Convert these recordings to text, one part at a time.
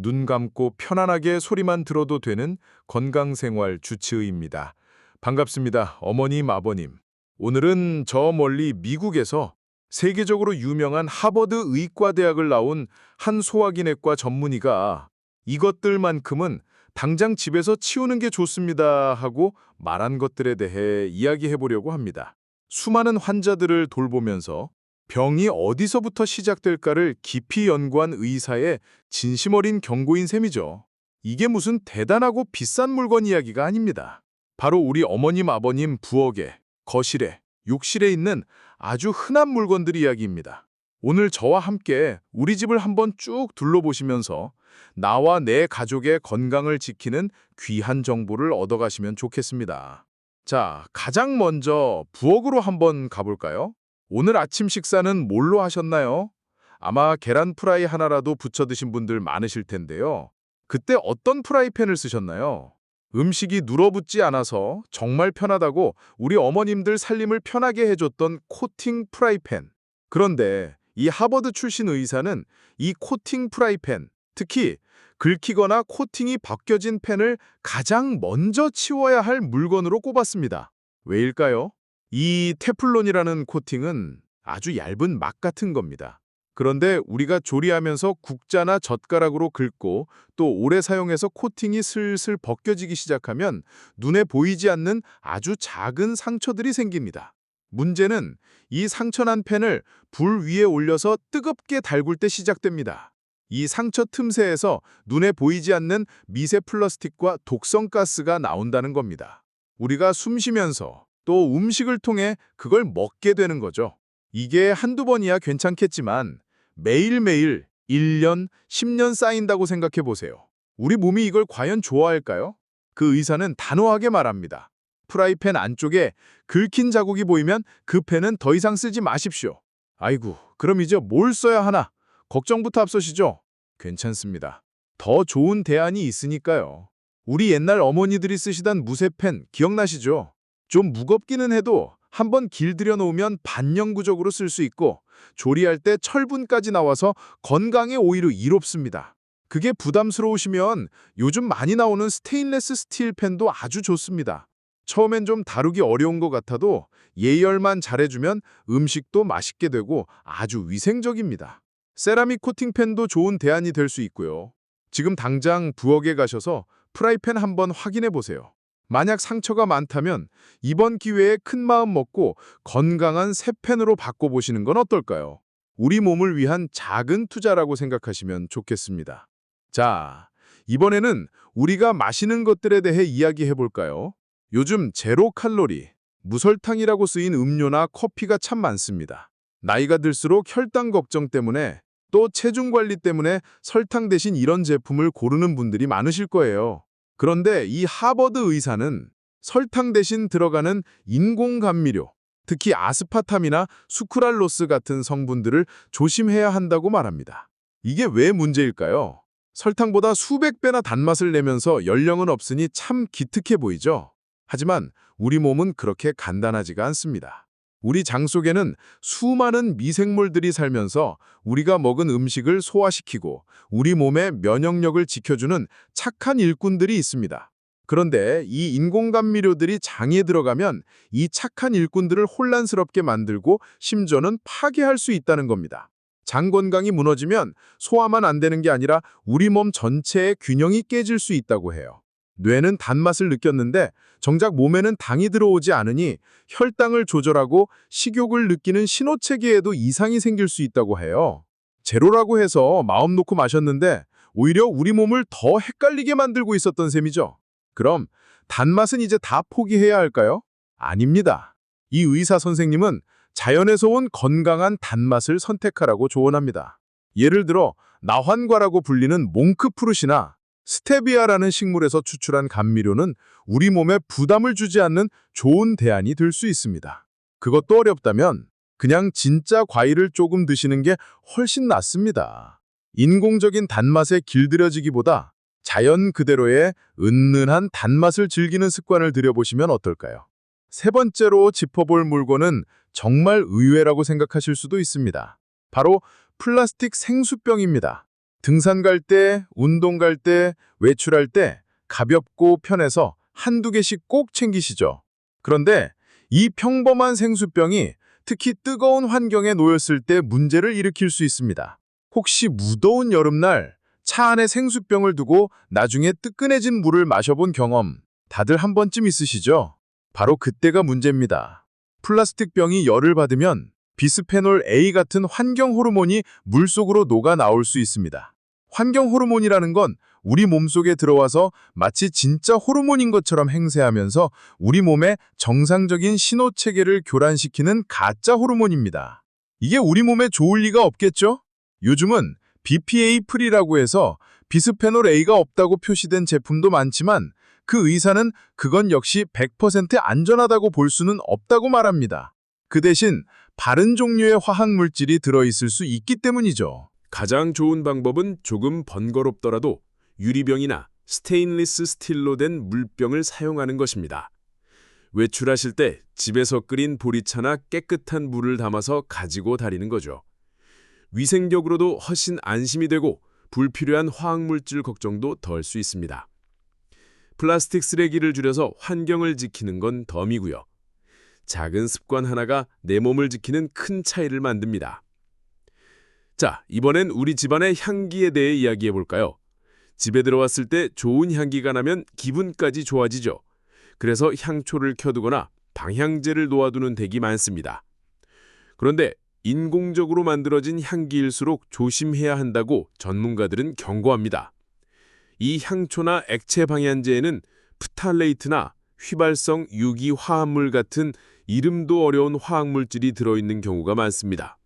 눈 감고 편안하게 소리만 들어도 되는 건강생활 주치의입니다. 반갑습니다. 어머님, 아버님. 오늘은 저 멀리 미국에서 세계적으로 유명한 하버드 의과대학을 나온 한 소화기내과 전문의가 이것들만큼은 당장 집에서 치우는 게 좋습니다 하고 말한 것들에 대해 이야기해 보려고 합니다. 수많은 환자들을 돌보면서 병이 어디서부터 시작될까를 깊이 연구한 의사의 진심 어린 경고인 셈이죠. 이게 무슨 대단하고 비싼 물건 이야기가 아닙니다. 바로 우리 어머님, 아버님 부엌에, 거실에, 욕실에 있는 아주 흔한 물건들 이야기입니다. 오늘 저와 함께 우리 집을 한번 쭉 둘러보시면서 나와 내 가족의 건강을 지키는 귀한 정보를 얻어가시면 좋겠습니다. 자, 가장 먼저 부엌으로 한번 가볼까요? 오늘 아침 식사는 뭘로 하셨나요? 아마 계란 프라이 하나라도 부쳐 드신 분들 많으실 텐데요. 그때 어떤 프라이팬을 쓰셨나요? 음식이 눌어붙지 않아서 정말 편하다고 우리 어머님들 살림을 편하게 해줬던 코팅 프라이팬. 그런데 이 하버드 출신 의사는 이 코팅 프라이팬, 특히 긁히거나 코팅이 벗겨진 팬을 가장 먼저 치워야 할 물건으로 꼽았습니다. 왜일까요? 이 테플론이라는 코팅은 아주 얇은 막 같은 겁니다. 그런데 우리가 조리하면서 국자나 젓가락으로 긁고 또 오래 사용해서 코팅이 슬슬 벗겨지기 시작하면 눈에 보이지 않는 아주 작은 상처들이 생깁니다. 문제는 이 상처난 펜을 불 위에 올려서 뜨겁게 달굴 때 시작됩니다. 이 상처 틈새에서 눈에 보이지 않는 미세 플라스틱과 독성 가스가 나온다는 겁니다. 우리가 숨 쉬면서 또 음식을 통해 그걸 먹게 되는 거죠. 이게 한두 번이야 괜찮겠지만 매일매일 1년, 10년 쌓인다고 생각해 보세요. 우리 몸이 이걸 과연 좋아할까요? 그 의사는 단호하게 말합니다. 프라이팬 안쪽에 긁힌 자국이 보이면 그 펜은 더 이상 쓰지 마십시오. 아이고, 그럼 이제 뭘 써야 하나? 걱정부터 앞서시죠? 괜찮습니다. 더 좋은 대안이 있으니까요. 우리 옛날 어머니들이 쓰시던 무쇠펜 기억나시죠? 좀 무겁기는 해도 한번 길들여 놓으면 반영구적으로 쓸 수 있고 조리할 때 철분까지 나와서 건강에 오히려 이롭습니다. 그게 부담스러우시면 요즘 많이 나오는 스테인레스 스틸 펜도 아주 좋습니다. 처음엔 좀 다루기 어려운 것 같아도 예열만 잘해주면 음식도 맛있게 되고 아주 위생적입니다. 세라믹 코팅 펜도 좋은 대안이 될 수 있고요. 지금 당장 부엌에 가셔서 프라이팬 한번 확인해 보세요. 만약 상처가 많다면 이번 기회에 큰 마음 먹고 건강한 새 펜으로 바꿔보시는 건 어떨까요? 우리 몸을 위한 작은 투자라고 생각하시면 좋겠습니다. 자, 이번에는 우리가 마시는 것들에 대해 이야기해 볼까요? 요즘 제로 칼로리, 무설탕이라고 쓰인 음료나 커피가 참 많습니다. 나이가 들수록 혈당 걱정 때문에 또 체중 관리 때문에 설탕 대신 이런 제품을 고르는 분들이 많으실 거예요. 그런데 이 하버드 의사는 설탕 대신 들어가는 인공 감미료, 특히 아스파탐이나 수크랄로스 같은 성분들을 조심해야 한다고 말합니다. 이게 왜 문제일까요? 설탕보다 수백 배나 단맛을 내면서 연령은 없으니 참 기특해 보이죠? 하지만 우리 몸은 그렇게 간단하지가 않습니다. 우리 장 속에는 수많은 미생물들이 살면서 우리가 먹은 음식을 소화시키고 우리 몸의 면역력을 지켜주는 착한 일꾼들이 있습니다. 그런데 이 인공감미료들이 장에 들어가면 이 착한 일꾼들을 혼란스럽게 만들고 심지어는 파괴할 수 있다는 겁니다. 장 건강이 무너지면 소화만 안 되는 게 아니라 우리 몸 전체의 균형이 깨질 수 있다고 해요. 뇌는 단맛을 느꼈는데 정작 몸에는 당이 들어오지 않으니 혈당을 조절하고 식욕을 느끼는 신호체계에도 이상이 생길 수 있다고 해요. 제로라고 해서 마음 놓고 마셨는데 오히려 우리 몸을 더 헷갈리게 만들고 있었던 셈이죠. 그럼 단맛은 이제 다 포기해야 할까요? 아닙니다. 이 의사 선생님은 자연에서 온 건강한 단맛을 선택하라고 조언합니다. 예를 들어 나환과라고 불리는 몽크푸르시나 스테비아라는 식물에서 추출한 감미료는 우리 몸에 부담을 주지 않는 좋은 대안이 될 수 있습니다. 그것도 어렵다면 그냥 진짜 과일을 조금 드시는 게 훨씬 낫습니다. 인공적인 단맛에 길들여지기보다 자연 그대로의 은은한 단맛을 즐기는 습관을 들여보시면 어떨까요? 세 번째로 짚어볼 물건은 정말 의외라고 생각하실 수도 있습니다. 바로 플라스틱 생수병입니다. 등산 갈 때, 운동 갈 때, 외출할 때 가볍고 편해서 한두 개씩 꼭 챙기시죠. 그런데 이 평범한 생수병이 특히 뜨거운 환경에 놓였을 때 문제를 일으킬 수 있습니다. 혹시 무더운 여름날 차 안에 생수병을 두고 나중에 뜨끈해진 물을 마셔본 경험 다들 한 번쯤 있으시죠? 바로 그때가 문제입니다. 플라스틱 병이 열을 받으면 비스페놀 A 같은 환경 호르몬이 물속으로 녹아 나올 수 있습니다. 환경 호르몬이라는 건 우리 몸속에 들어와서 마치 진짜 호르몬인 것처럼 행세하면서 우리 몸의 정상적인 신호 체계를 교란시키는 가짜 호르몬입니다. 이게 우리 몸에 좋을 리가 없겠죠? 요즘은 BPA 프리라고 해서 비스페놀 A가 없다고 표시된 제품도 많지만 그 의사는 그건 역시 100% 안전하다고 볼 수는 없다고 말합니다. 그 대신 바른 종류의 화학 물질이 들어있을 수 있기 때문이죠. 가장 좋은 방법은 조금 번거롭더라도 유리병이나 스테인리스 스틸로 된 물병을 사용하는 것입니다. 외출하실 때 집에서 끓인 보리차나 깨끗한 물을 담아서 가지고 다니는 거죠. 위생적으로도 훨씬 안심이 되고 불필요한 화학물질 걱정도 덜 수 있습니다. 플라스틱 쓰레기를 줄여서 환경을 지키는 건 덤이고요. 작은 습관 하나가 내 몸을 지키는 큰 차이를 만듭니다. 자, 이번엔 우리 집안의 향기에 대해 이야기해 볼까요? 집에 들어왔을 때 좋은 향기가 나면 기분까지 좋아지죠. 그래서 향초를 켜두거나 방향제를 놓아두는 댁이 많습니다. 그런데 인공적으로 만들어진 향기일수록 조심해야 한다고 전문가들은 경고합니다. 이 향초나 액체 방향제에는 프탈레이트나 휘발성 유기 화합물 같은 이름도 어려운 화학물질이 들어있는 경우가 많습니다.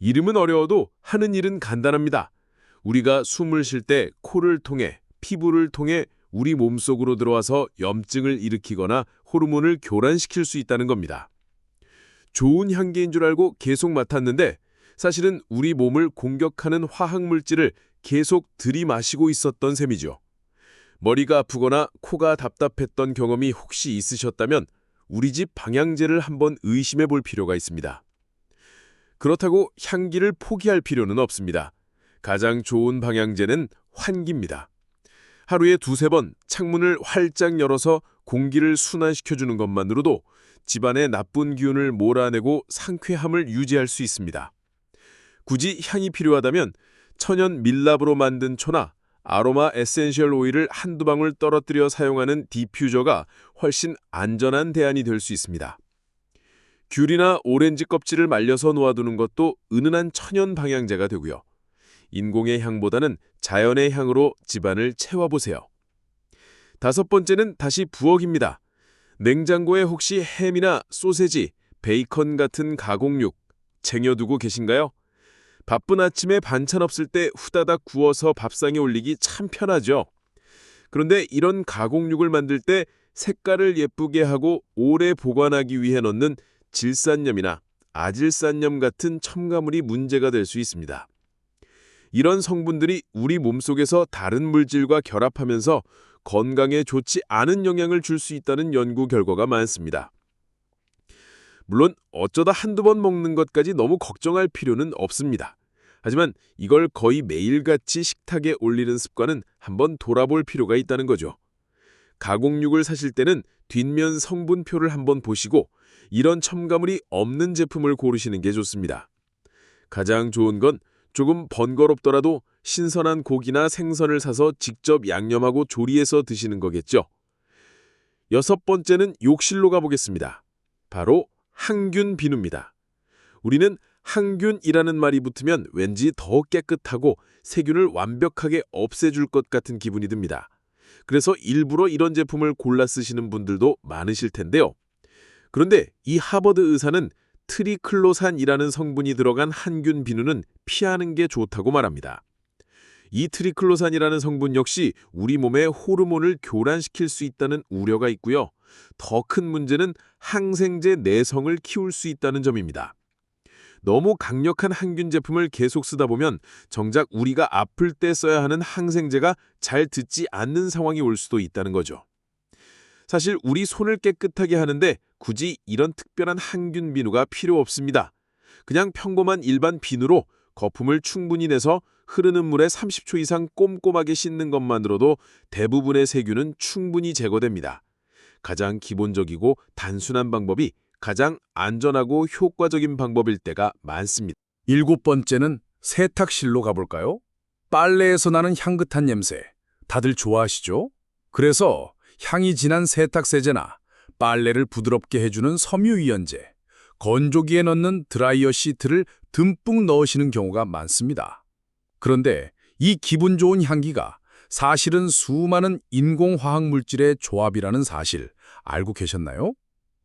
이름은 어려워도 하는 일은 간단합니다. 우리가 숨을 쉴 때 코를 통해 피부를 통해 우리 몸속으로 들어와서 염증을 일으키거나 호르몬을 교란시킬 수 있다는 겁니다. 좋은 향기인 줄 알고 계속 맡았는데 사실은 우리 몸을 공격하는 화학물질을 계속 들이마시고 있었던 셈이죠. 머리가 아프거나 코가 답답했던 경험이 혹시 있으셨다면 우리 집 방향제를 한번 의심해 볼 필요가 있습니다. 그렇다고 향기를 포기할 필요는 없습니다. 가장 좋은 방향제는 환기입니다. 하루에 두세 번 창문을 활짝 열어서 공기를 순환시켜주는 것만으로도 집안의 나쁜 기운을 몰아내고 상쾌함을 유지할 수 있습니다. 굳이 향이 필요하다면 천연 밀랍으로 만든 초나 아로마 에센셜 오일을 한두 방울 떨어뜨려 사용하는 디퓨저가 훨씬 안전한 대안이 될 수 있습니다. 귤이나 오렌지 껍질을 말려서 놓아두는 것도 은은한 천연 방향제가 되고요. 인공의 향보다는 자연의 향으로 집안을 채워보세요. 다섯 번째는 다시 부엌입니다. 냉장고에 혹시 햄이나 소세지, 베이컨 같은 가공육 쟁여두고 계신가요? 바쁜 아침에 반찬 없을 때 후다닥 구워서 밥상에 올리기 참 편하죠. 그런데 이런 가공육을 만들 때 색깔을 예쁘게 하고 오래 보관하기 위해 넣는 질산염이나 아질산염 같은 첨가물이 문제가 될 수 있습니다. 이런 성분들이 우리 몸속에서 다른 물질과 결합하면서 건강에 좋지 않은 영향을 줄 수 있다는 연구 결과가 많습니다. 물론 어쩌다 한두 번 먹는 것까지 너무 걱정할 필요는 없습니다. 하지만 이걸 거의 매일같이 식탁에 올리는 습관은 한번 돌아볼 필요가 있다는 거죠. 가공육을 사실 때는 뒷면 성분표를 한번 보시고 이런 첨가물이 없는 제품을 고르시는 게 좋습니다. 가장 좋은 건 조금 번거롭더라도 신선한 고기나 생선을 사서 직접 양념하고 조리해서 드시는 거겠죠. 여섯 번째는 욕실로 가보겠습니다. 바로 항균 비누입니다. 우리는 항균이라는 말이 붙으면 왠지 더 깨끗하고 세균을 완벽하게 없애줄 것 같은 기분이 듭니다. 그래서 일부러 이런 제품을 골라 쓰시는 분들도 많으실 텐데요. 그런데 이 하버드 의사는 트리클로산이라는 성분이 들어간 항균 비누는 피하는 게 좋다고 말합니다. 이 트리클로산이라는 성분 역시 우리 몸의 호르몬을 교란시킬 수 있다는 우려가 있고요. 더 큰 문제는 항생제 내성을 키울 수 있다는 점입니다. 너무 강력한 항균 제품을 계속 쓰다 보면 정작 우리가 아플 때 써야 하는 항생제가 잘 듣지 않는 상황이 올 수도 있다는 거죠. 사실 우리 손을 깨끗하게 하는데 굳이 이런 특별한 항균 비누가 필요 없습니다. 그냥 평범한 일반 비누로 거품을 충분히 내서 흐르는 물에 30초 이상 꼼꼼하게 씻는 것만으로도 대부분의 세균은 충분히 제거됩니다. 가장 기본적이고 단순한 방법이 가장 안전하고 효과적인 방법일 때가 많습니다. 일곱 번째는 세탁실로 가볼까요? 빨래에서 나는 향긋한 냄새. 다들 좋아하시죠? 그래서 향이 진한 세탁세제나 빨래를 부드럽게 해주는 섬유유연제, 건조기에 넣는 드라이어 시트를 듬뿍 넣으시는 경우가 많습니다. 그런데 이 기분 좋은 향기가 사실은 수많은 인공화학 물질의 조합이라는 사실 알고 계셨나요?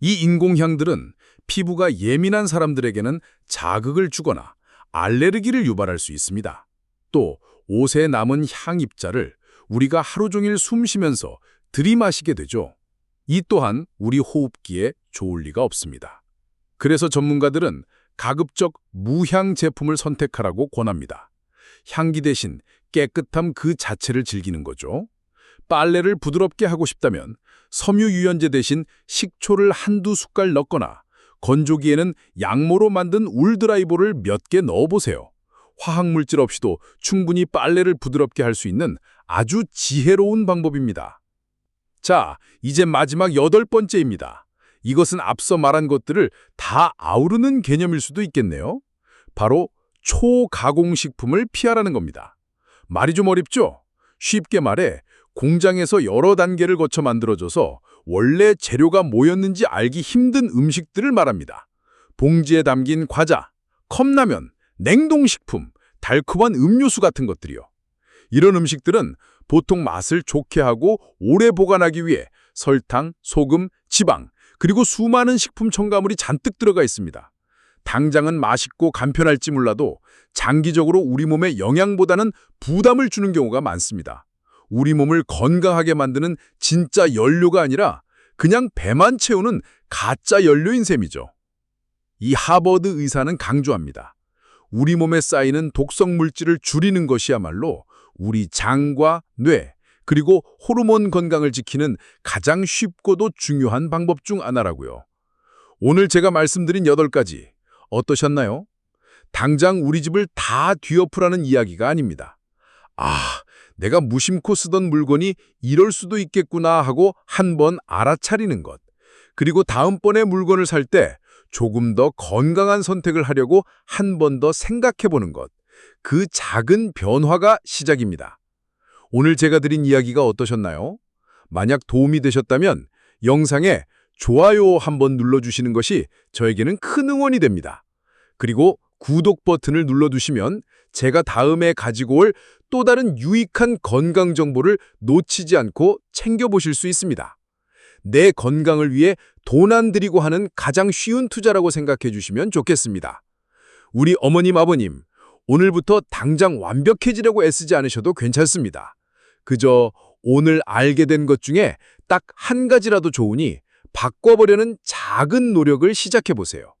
이 인공향들은 피부가 예민한 사람들에게는 자극을 주거나 알레르기를 유발할 수 있습니다. 또 옷에 남은 향 입자를 우리가 하루 종일 숨 쉬면서 들이마시게 되죠. 이 또한 우리 호흡기에 좋을 리가 없습니다. 그래서 전문가들은 가급적 무향 제품을 선택하라고 권합니다. 향기 대신 깨끗함 그 자체를 즐기는 거죠. 빨래를 부드럽게 하고 싶다면 섬유유연제 대신 식초를 한두 숟갈 넣거나 건조기에는 양모로 만든 울드라이보를 몇 개 넣어보세요. 화학물질 없이도 충분히 빨래를 부드럽게 할 수 있는 아주 지혜로운 방법입니다. 자, 이제 마지막 여덟 번째입니다. 이것은 앞서 말한 것들을 다 아우르는 개념일 수도 있겠네요. 바로 초가공식품을 피하라는 겁니다. 말이 좀 어렵죠? 쉽게 말해 공장에서 여러 단계를 거쳐 만들어져서 원래 재료가 뭐였는지 알기 힘든 음식들을 말합니다. 봉지에 담긴 과자, 컵라면, 냉동식품, 달콤한 음료수 같은 것들이요. 이런 음식들은 보통 맛을 좋게 하고 오래 보관하기 위해 설탕, 소금, 지방, 그리고 수많은 식품 첨가물이 잔뜩 들어가 있습니다. 당장은 맛있고 간편할지 몰라도 장기적으로 우리 몸에 영양보다는 부담을 주는 경우가 많습니다. 우리 몸을 건강하게 만드는 진짜 연료가 아니라 그냥 배만 채우는 가짜 연료인 셈이죠. 이 하버드 의사는 강조합니다. 우리 몸에 쌓이는 독성 물질을 줄이는 것이야말로 우리 장과 뇌, 그리고 호르몬 건강을 지키는 가장 쉽고도 중요한 방법 중 하나라고요. 오늘 제가 말씀드린 8가지 어떠셨나요? 당장 우리 집을 다 뒤엎으라는 이야기가 아닙니다. 아, 내가 무심코 쓰던 물건이 이럴 수도 있겠구나 하고 한 번 알아차리는 것. 그리고 다음번에 물건을 살 때 조금 더 건강한 선택을 하려고 한 번 더 생각해 보는 것. 그 작은 변화가 시작입니다. 오늘 제가 드린 이야기가 어떠셨나요? 만약 도움이 되셨다면 영상에 좋아요 한번 눌러주시는 것이 저에게는 큰 응원이 됩니다. 그리고 구독 버튼을 눌러두시면 제가 다음에 가지고 올 또 다른 유익한 건강 정보를 놓치지 않고 챙겨보실 수 있습니다. 내 건강을 위해 돈 안 들이고 하는 가장 쉬운 투자라고 생각해 주시면 좋겠습니다. 우리 어머님, 아버님, 오늘부터 당장 완벽해지려고 애쓰지 않으셔도 괜찮습니다. 그저 오늘 알게 된 것 중에 딱 한 가지라도 좋으니 바꿔보려는 작은 노력을 시작해 보세요.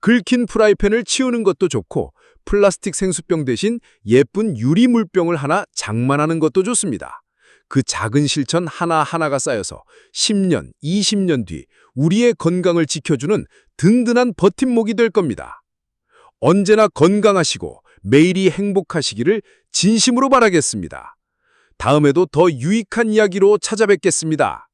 긁힌 프라이팬을 치우는 것도 좋고 플라스틱 생수병 대신 예쁜 유리 물병을 하나 장만하는 것도 좋습니다. 그 작은 실천 하나하나가 쌓여서 10년, 20년 뒤 우리의 건강을 지켜주는 든든한 버팀목이 될 겁니다. 언제나 건강하시고 매일이 행복하시기를 진심으로 바라겠습니다. 다음에도 더 유익한 이야기로 찾아뵙겠습니다.